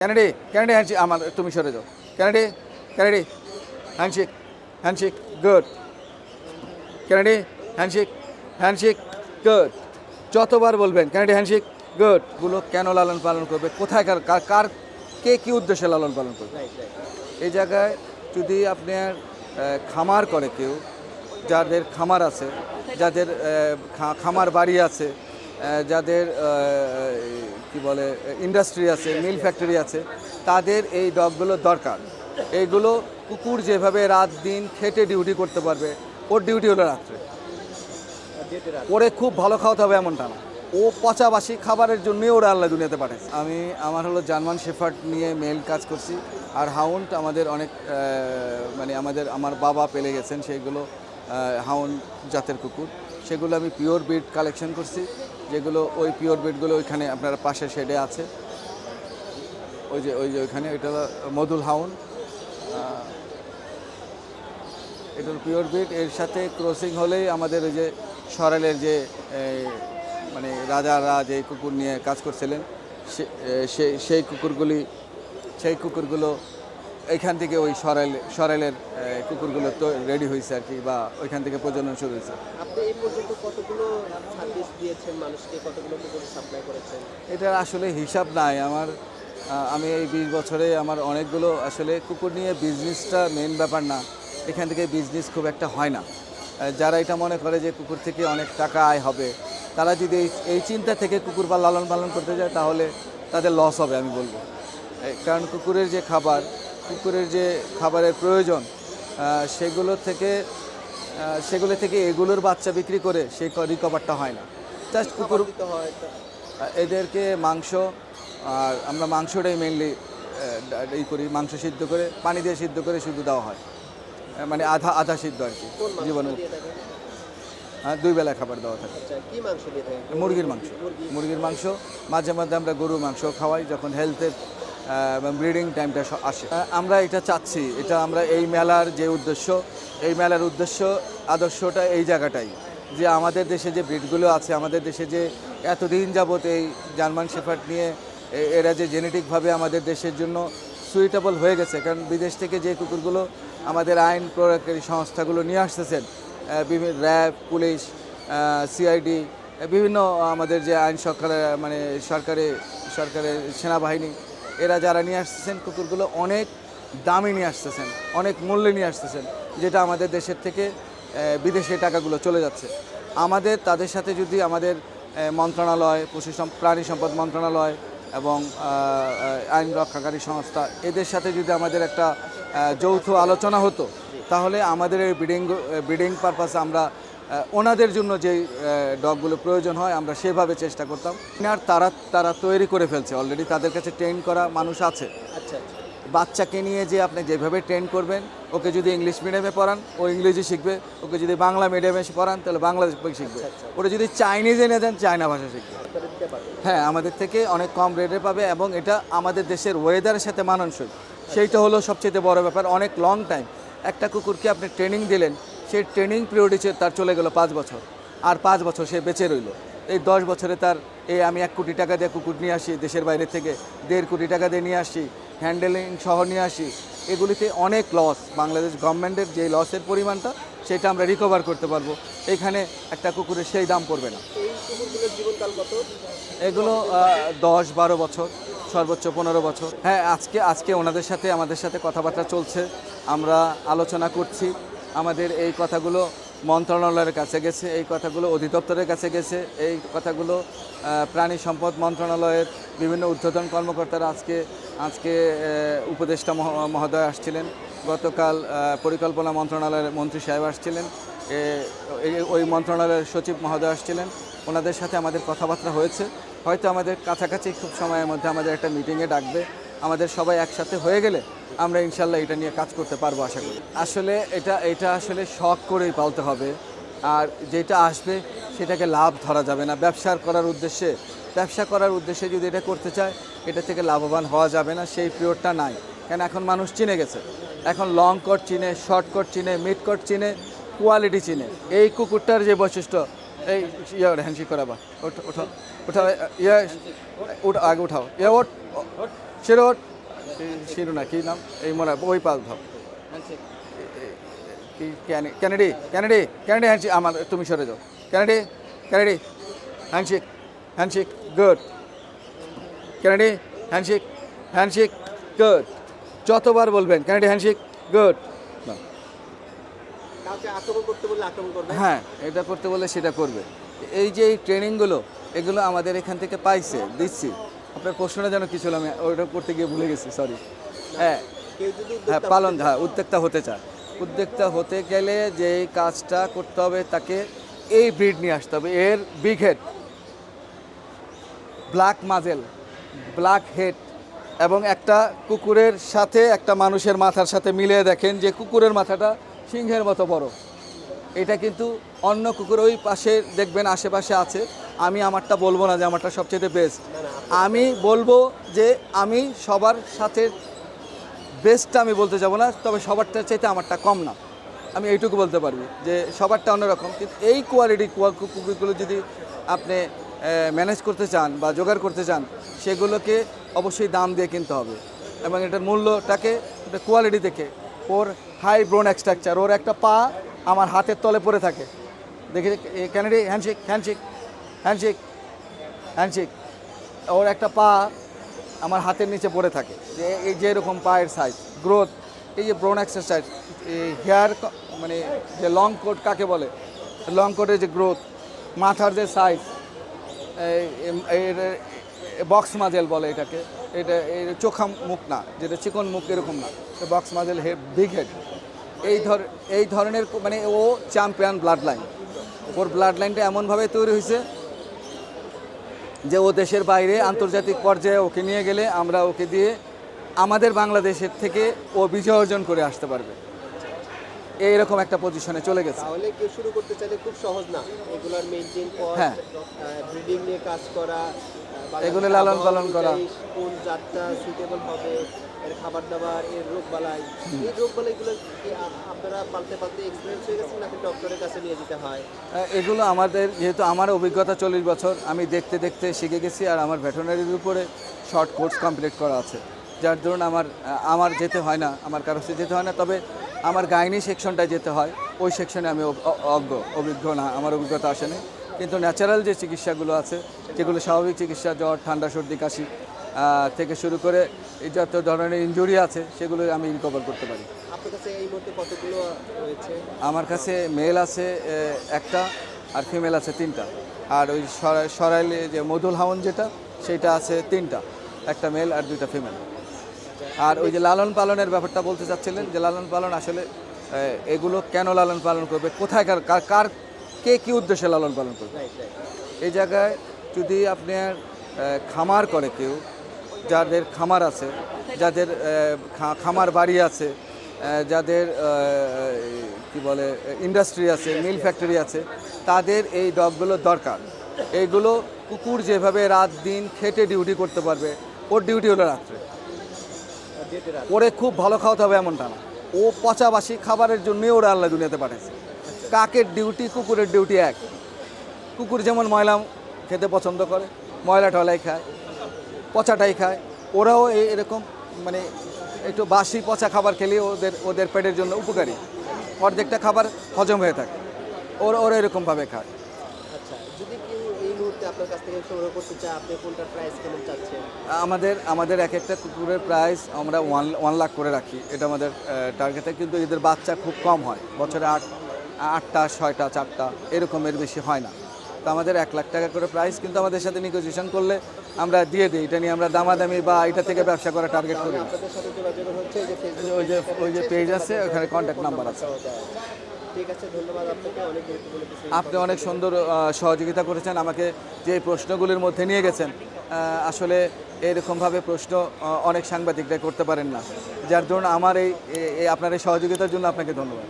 Kennedy Kennedy handshake আমার তুমি সরে যাও। Kennedy Kennedy handshake handshake good Kennedy handshake handshake good যতবার বলবেন ক্যানেডি হ্যান্ডশেক গুডগুলো কেন লালন পালন করবে? কোথায় কার কার কার কে কী উদ্দেশ্যে লালন পালন করবে? এই জায়গায় যদি আপনার খামার করে কেউ যাদের খামার আছে যাদের খামার বাড়ি আছে যাদের কি বলে ইন্ডাস্ট্রি আছে মিল ফ্যাক্টরি আছে, তাদের এই ডগগুলো দরকার। এইগুলো কুকুর যেভাবে রাত দিন খেটে ডিউটি করতে পারবে, ওর ডিউটি হলো রাত্রে। ওরে খুব ভালো খাওয়াতে হবে এমনটা না। ও পচাবাসি খাবারের জন্যই ওরা আল্লাহ দুনিয়াতে পারে আমি, আমার হলো জার্মান শেফার্ড নিয়ে মেল কাজ করছি, আর হাউন্ড আমাদের অনেক মানে আমাদের, আমার বাবা পেলে গেছেন সেইগুলো হাউন্ড জাতের কুকুর। সেগুলো আমি পিওর বিড কালেকশন করছি, যেগুলো ওই পিওর বিডগুলো ওইখানে আপনার পাশে শেডে আছে। ওই যে ওই যে ওইখানে হলো মধুল হাউন। এটা পিওর বিট এর সাথে ক্রসিং হলেই আমাদের ওই যে সরালের যে মানে রাজারা যে কুকুর নিয়ে কাজ করছিলেন সেই কুকুরগুলি, সেই কুকুরগুলো এইখান থেকে ওই সরাইল সরাইলের কুকুরগুলো তো রেডি হয়েছে আর কি বা ওইখান থেকে প্রজনন শুরু হয়েছে আপনি এই পর্যন্ত কতগুলো সার্ভিস দিয়েছেন মানুষকে কতগুলো কুকুর সাপ্লাই করেছেন? এটার আসলে হিসাব নাই। আমার আমি এই বিশ বছরে আমার অনেকগুলো আসলে কুকুর নিয়ে বিজনেসটা মেন ব্যাপার না। এখান থেকে বিজনেস খুব একটা হয় না। যারা এটা মনে করে যে কুকুর থেকে অনেক টাকা আয় হবে তারা যদি এই এই চিন্তা থেকে কুকুর বা লালন পালন করতে যায় তাহলে তাদের লস হবে আমি বলব। কারণ কুকুরের যে খাবার কুকুরের যে খাবারের প্রয়োজন সেগুলো থেকে সেগুলো থেকে এগুলোর বাচ্চা বিক্রি করে সেই রিকভারটা হয় না। জাস্ট কুকুর হয় এদেরকে মাংস আর আমরা মাংসটাই মেনলি ই করি মাংস সিদ্ধ করে পানি দিয়ে সিদ্ধ করে শুধু দেওয়া হয়। মানে আধা আধা সিদ্ধ আর কি জীবাণু হ্যাঁ দুই বেলা খাবার দেওয়া থাকে। আচ্ছা মুরগির মাংস। মুরগির মাংস মাঝে মাঝে আমরা গরুর মাংস খাওয়াই যখন হেলথের ব্রিডিং টাইমটা আসে। আমরা এটা চাচ্ছি, এটা আমরা এই মেলার যে উদ্দেশ্য, এই মেলার উদ্দেশ্য, আদর্শটা এই জায়গাটাই, যে আমাদের দেশে যে ব্রিডগুলো আছে, আমাদের দেশে যে এতদিন যাবত এই জার্মান শেফার্ড নিয়ে এরা যে জেনেটিকভাবে আমাদের দেশের জন্য সুইটেবল হয়ে গেছে, কারণ বিদেশ থেকে যে কুকুরগুলো আমাদের আইন প্রয়োগকারী সংস্থাগুলো নিয়ে আসতেছেন বিভিন্ন র্যাব, পুলিশ সিআইডি বিভিন্ন আমাদের যে আইন সরকার মানে সরকারে, সরকারের সেনাবাহিনী এরা যারা নিয়ে আসতেছেন কুকুরগুলো অনেক দামি নিয়ে আসতেছেন, অনেক মূল্যে নিয়ে আসতেছেন, যেটা আমাদের দেশের থেকে বিদেশে টাকাগুলো চলে যাচ্ছে। আমাদের, তাদের সাথে যদি আমাদের মন্ত্রণালয়, পশু প্রাণী সম্পদ মন্ত্রণালয় এবং আইন রক্ষাকারী সংস্থা, এদের সাথে যদি আমাদের একটা যৌথ আলোচনা হতো, তাহলে আমাদের এই ব্রিডিং ব্রিডিং পারপাসে আমরা ওনাদের জন্য যে ডগগুলো প্রয়োজন হয় আমরা সেভাবে চেষ্টা করতাম। আর তারা তারা তৈরি করে ফেলছে। অলরেডি তাদের কাছে ট্রেন করা মানুষ আছে। আচ্ছা আচ্ছা। বাচ্চাকে নিয়ে যে আপনি যেভাবে ট্রেন করবেন ওকে যদি ইংলিশ মিডিয়ামে পড়ান ও ইংরেজি শিখবে। ওকে যদি বাংলা মিডিয়ামে পড়ান তাহলে বাংলা শিখবে। ওটা যদি চাইনিজ এনে দেন চায়না ভাষা শিখবে। হ্যাঁ আমাদের থেকে অনেক কম রেটে পাবে এবং এটা আমাদের দেশের ওয়েদারের সাথে মানানসই। সেইটা হলো সবচেয়ে বড় ব্যাপার। অনেক লং টাইম একটা কুকুরকে আপনি ট্রেনিং দিলেন সেই ট্রেনিং পিরিয়ডে তার চলে গেল পাঁচ বছর। আর পাঁচ বছর সে বেঁচে রইল। এই দশ বছরে তার এই আমি এক কোটি টাকা দিয়ে কুকুর নিয়ে আসি, দেশের বাইরে থেকে দেড় কোটি টাকা দিয়ে নিয়ে আসি হ্যান্ডেলিং সহ নিয়ে আসি। এগুলিতে অনেক লস বাংলাদেশ গভর্নমেন্টের যে লসের পরিমাণটা, সেটা আমরা রিকভার করতে পারব। এখানে একটা কুকুরের সেই দাম পড়বে না। এগুলো দশ বারো বছর, সর্বোচ্চ পনেরো বছর। হ্যাঁ আজকে আজকে ওনাদের সাথে, আমাদের সাথে কথাবার্তা চলছে। আমরা আলোচনা করছি। আমাদের এই কথাগুলো মন্ত্রণালয়ের কাছে গেছে, এই কথাগুলো অধিদপ্তরের কাছে গেছে, এই কথাগুলো প্রাণী সম্পদ মন্ত্রণালয়ের বিভিন্ন ঊর্ধ্বতন কর্মকর্তারা আজকে আজকে উপদেষ্টা মহ- মহোদয় আসছিলেন। গতকাল পরিকল্পনা মন্ত্রণালয়ের মন্ত্রী সাহেব আসছিলেন। ওই মন্ত্রণালয়ের সচিব মহোদয় আসছিলেন। ওনাদের সাথে আমাদের কথাবার্তা হয়েছে। হয়তো আমাদের কাছাকাছি খুব সময়ের মধ্যে আমাদের একটা মিটিংয়ে ডাকবে। আমাদের সবাই একসাথে হয়ে গেলে আমরা ইনশাল্লাহ এটা নিয়ে কাজ করতে পারব আশা করি। আসলে এটা এটা আসলে শখ করেই পালতে হবে। আর যেটা আসবে সেটাকে লাভ ধরা যাবে না। ব্যবসার করার উদ্দেশ্যে, ব্যবসা করার উদ্দেশ্যে যদি এটা করতে চায়, এটা থেকে লাভবান হওয়া যাবে না, সেই পিরিয়ডটা নাই। কেন এখন মানুষ চিনে গেছে। এখন লং কট চিনে শর্ট কট চিনে মিড কট চিনে কোয়ালিটি চিনে। এই কুকুরটার যে বৈশিষ্ট্য, এই ইয়ে হ্যান্ডশিক করাবা। ওঠো ওঠো ইয়ে ওঠ, আগে উঠাও। ইয়ে ওঠ সেরে ওঠ। শিরু না কি নাম? এই মনে ওই পাল ধর ক্যানেডি ক্যানেডি ক্যানেডি হ্যান্ডশেক আমার তুমি সরে যাও। Kennedy Kennedy handshake handshake good. Kennedy handshake handshake good. যতবার বলবেন ক্যানেডি হ্যান্ডশেক গুড। বললে হ্যাঁ এটা করতে বলে সেটা করবে। এই যে এই ট্রেনিংগুলো এগুলো আমাদের এখান থেকে পাইছে দিচ্ছি। আপনার প্রশ্নটা যেন কি ছিল, আমি ওইটা করতে গিয়ে ভুলে গেছি সরি হ্যাঁ হ্যাঁ পালন হ্যাঁ উদ্যোক্তা হতে চায় উদ্যোক্তা হতে গেলে যে কাজটা করতে হবে তাকে এই ব্রিড নিয়ে আসতে হবে, এর big head black muzzle black head এবং একটা কুকুরের সাথে একটা মানুষের মাথার সাথে মিলিয়ে দেখেন যে কুকুরের মাথাটা সিংহের মতো বড়। এটা কিন্তু অন্য কুকুর ওই পাশে দেখবেন আশেপাশে আছে। আমি আমারটা বলব না যে আমারটা সবচেয়ে বেস্ট আমি বলব যে আমি সবার সাথে বেস্টটা আমি বলতে যাব না তবে সবারটা চাইতে আমারটা কম না। আমি এইটুকু বলতে পারবি যে সবারটা অন্যরকম। কিন্তু এই কোয়ালিটি কুকুরগুলো যদি আপনি ম্যানেজ করতে চান বা জোগাড় করতে চান সেগুলোকে অবশ্যই দাম দিয়ে কিনতে হবে। এবং এটার মূল্যটাকে কোয়ালিটি দেখে ওর হাই ব্রোন স্ট্রাকচার ওর একটা পা আমার হাতের তলে পড়ে থাকে। দেখে Kennedy handshake handshake handshake handshake ওর একটা পা আমার হাতের নিচে পড়ে থাকে। যে, এই যে এরকম পায়ের সাইজ গ্রোথ এই যে ব্রোন এক্সারসাইজ এই হেয়ার মানে যে লং কোট কাকে বলে? লং কোটের যে গ্রোথ মাথার যে সাইজ বক্স মাজেল বলে এটাকে। এটা, এর চোখা মুখ না, যেটা চিকন মুখ এরকম না। Box muzzle head big head এই ধর এই ধরনের মানে ও চ্যাম্পিয়ন ব্লাড লাইন ওর ব্লাড লাইনটা এমনভাবে তৈরি হয়েছে যে ও দেশের বাইরে আন্তর্জাতিক পর্যায়ে ওকে নিয়ে গেলে আমরা ওকে দিয়ে আমাদের বাংলাদেশের থেকে ও বিজয় অর্জন করে আসতে পারবে। এইরকম একটা পজিশনে চলে গেছে। তাহলে কেউ শুরু করতে চাইলে খুব সহজ না। এগুলার করা হ্যাঁ। ব্রিডিং নিয়ে কাজ করা এগুলো লালন পালন করা। কোন জাতটা সুইটেবল হবে? এর খাবার দাবার এর রোগ বালাই এই রোগ বালাইগুলো কি আপনারা পালতে পালতে এক্সপিরিয়েন্স হয়ে গেছেন নাকি ডক্টরের কাছে নিয়ে যেতে হয়? এগুলো আমাদের যেহেতু আমার অভিজ্ঞতা চল্লিশ বছর আমি দেখতে দেখতে শিখে গেছি আর আমার ভেটেরিনারির উপরে শর্ট কোর্স কমপ্লিট করা আছে। যার ধরুন আমার আমার যেতে হয় না আমার কারও সাথে যেতে হয় না তবে আমার গাইনি সেকশনটায় যেতে হয় ওই সেকশনে আমি অজ্ঞ অভিজ্ঞ না আমার অভিজ্ঞতা আসেনি। কিন্তু ন্যাচারাল যে চিকিৎসাগুলো আছে যেগুলো স্বাভাবিক চিকিৎসা জ্বর ঠান্ডা সর্দি কাশি থেকে শুরু করে এই যত ধরনের ইনজুরি আছে সেগুলো আমি রিকভার করতে পারি। আমার কাছে মেল আছে একটা আর ফিমেল আছে তিনটা। আর ওই সরা- সরাইলে যে মধুল হাউন যেটা সেটা আছে তিনটা। একটা মেল আর দুইটা ফিমেল আর ওই যে লালন পালনের ব্যাপারটা বলতে চাচ্ছিলেন যে লালন পালন আসলে এগুলো কেন লালন পালন করবে? কোথায় কার কার কে কী উদ্দেশ্যে লালন পালন করবে? এই জায়গায় যদি আপনার খামার করে কেউ যাদের খামার আছে, যাদের খামার বাড়ি আছে যাদের কি বলে ইন্ডাস্ট্রি আছে মিল ফ্যাক্টরি আছে, তাদের এই ডগগুলো দরকার। এইগুলো কুকুর যেভাবে রাত দিন খেটে ডিউটি করতে পারবে, ওর ডিউটি হলো রাত্রে। ওরে খুব ভালো খাওয়াতে হবে এমনটা না। ও পচাবাসি খাবারের জন্যই ওরা আল্লাহ দুনিয়াতে পাঠাইছে। কাকের ডিউটি কুকুরের ডিউটি এক। কুকুর যেমন ময়লা খেতে পছন্দ করে, ময়লা টলাই খায়। পচাটাই খায়। ওরাও এরকম মানে একটু বাসি পচা খাবার খেলে ওদের ওদের পেটের জন্য উপকারী। অর্ধেকটা খাবার হজম হয়ে থাকে। ওরা ওরা এরকমভাবে খায়। আচ্ছা যদি কেউ এই মুহূর্তে আপনার কাছ থেকে সংগ্রহ করতে চায় আপনি কোনটার প্রাইস কেমন চাচ্ছেন? আমাদের আমাদের এক একটা কুকুরের প্রাইস আমরা ওয়ান ওয়ান লাখ করে রাখি। এটা আমাদের টার্গেটে কিন্তু এদের বাচ্চা খুব কম হয়। বছরে আট আটটা ছয়টা চারটা এরকমের বেশি হয় না। তো আমাদের এক লাখ টাকা করে প্রাইস কিন্তু আমাদের সাথে নেগোসিয়েশন করলে আমরা দিয়ে দিই। এটা নিয়ে আমরা দামাদামি বা এটা থেকে ব্যবসা করা টার্গেট করি ওই যে ওই যে পেজ আছে ওখানে কন্ট্যাক্ট নাম্বার আছে। আপনি অনেক সুন্দর সহযোগিতা করেছেন আমাকে যে প্রশ্নগুলির মধ্যে নিয়ে গেছেন আসলে এরকমভাবে প্রশ্ন অনেক সাংবাদিকরা করতে পারেন না। যার জন্য আমার এই আপনার এই সহযোগিতার জন্য আপনাকে ধন্যবাদ।